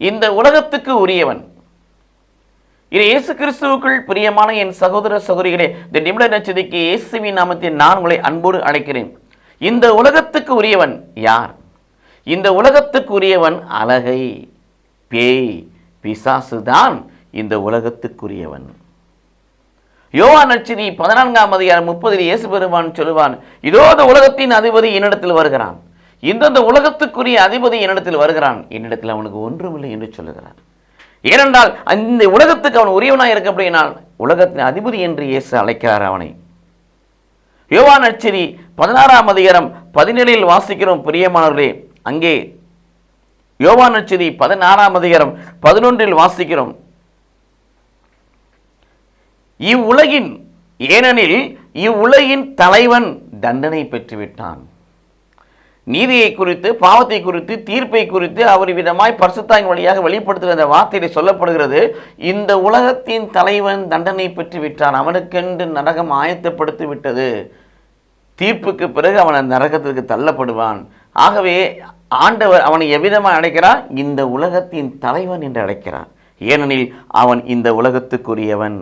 இந்த உலகத்துக்கு உரியவன். இது இயேசு கிறிஸ்துவுக்குள் பிரியமான என் சகோதர சகோதரிகளே இந்த நிமிட நச்சதிக்கு இயேசுவின் நாமத்தில் நான் உங்களை அன்போடு அழைக்கிறேன். இந்த உலகத்துக்கு உரியவன் யார்? இந்த உலகத்துக்கு உரியவன் அழகை பேய் பிசாசு தான் இந்த உலகத்துக்குரியவன் யோவா நச்சினி பதினான்காம் அதிகாரம் முப்பதில் இயேசு பெருமான் சொல்லுவான் இதோ இந்த உலகத்தின் அதிபதி என்னிடத்தில் வருகிறான். இந்தந்த உலகத்துக்குரிய அதிபதி என்னிடத்தில் வருகிறான்? என்னிடத்தில் அவனுக்கு ஒன்றுமில்லை என்று சொல்லுகிறான் ஏனென்றால் இந்த உலகத்துக்கு அவன் உரியவனாக இருக்க அப்படினால் உலகத்தின் அதிபதி என்று இயேசு அழைக்கிறார் அவனை. யோவான் நச்சிரி பதினாறாம் அதிகாரம் பதினேழில் வாசிக்கிறோம் பிரியமானவர்களே. அங்கே யோவான் நச்சிரி பதினாறாம் அதிகாரம் பதினொன்றில் வாசிக்கிறோம். இவ்வுலகின் ஏனெனில் இவ்வுலகின் தலைவன் தண்டனை பெற்றுவிட்டான். நீதியை குறித்து பாவத்தை குறித்து தீர்ப்பை குறித்து அவர் விதமாய் பரிசுத்தாயின் வழியாக வெளிப்படுத்துகிற அந்த சொல்லப்படுகிறது. இந்த உலகத்தின் தலைவன் தண்டனை பெற்று விட்டான். அவனுக்கென்று நரகம் ஆயத்தப்படுத்தி விட்டது. தீர்ப்புக்கு பிறகு அவன் அந்த நரகத்திற்கு தள்ளப்படுவான். ஆகவே ஆண்டவர் அவனை எவ்விதமாக அழைக்கிறான் இந்த உலகத்தின் தலைவன் என்று அழைக்கிறான் ஏனெனில் அவன் இந்த உலகத்துக்குரியவன்.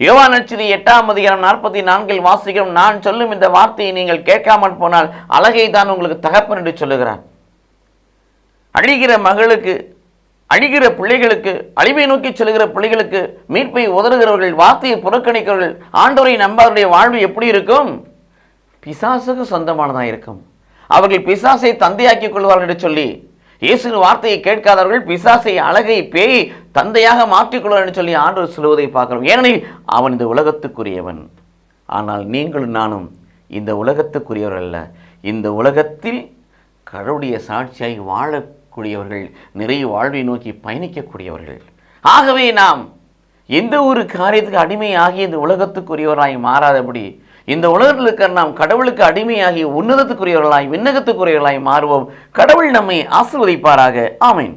யோவான் நச்சிரி எட்டாம் அதிகாரம் நாற்பத்தி நான்கில் வாசிக்கிறோம் நான் சொல்லும் இந்த வார்த்தையை நீங்கள் கேட்காமல் போனால் அழகை தான் உங்களுக்கு தகப்பன் என்று சொல்லுகிறான் அழிகிற மகளுக்கு அழிகிற பிள்ளைகளுக்கு அழிவை நோக்கி செல்கிற பிள்ளைகளுக்கு மீட்பை உதறுகிறவர்கள் வார்த்தையை புறக்கணிக்கிறவர்கள் ஆண்டவரை நம்பாருடைய வாழ்வு எப்படி இருக்கும்? பிசாசுக்கு சொந்தமானதாக இருக்கும். அவர்கள் பிசாசை தந்தையாக்கிக் கொள்வார்கள் என்று சொல்லி இயேசு வார்த்தையை கேட்காதவர்கள் பிசாசை அழகை பேய் தந்தையாக மாற்றிக்கொள்வார் என்று சொல்லி ஆண்டவர் சொல்வதை பார்க்கிறோம். ஏனெனில் அவன் இந்த உலகத்துக்குரியவன். ஆனால் நீங்களும் நானும் இந்த உலகத்துக்குரியவர் அல்ல. இந்த உலகத்தில் கடவுடைய சாட்சியாய் வாழக்கூடியவர்கள் நிறைய வாழ்வை நோக்கி பயணிக்கக்கூடியவர்கள். ஆகவே நாம் எந்த ஒரு காரியத்துக்கு அடிமையாகி இந்த உலகத்துக்குரியவராய் மாறாதபடி இந்த உலகத்தில் இருக்கிற நாம் கடவுளுக்கு அடிமையாகி உன்னதத்துக்குரியவர்களாய் விண்ணகத்துக்குரியவர்களாய் மாறுவோம். கடவுள் நம்மை ஆசிர்வதிப்பாராக. ஆமென்.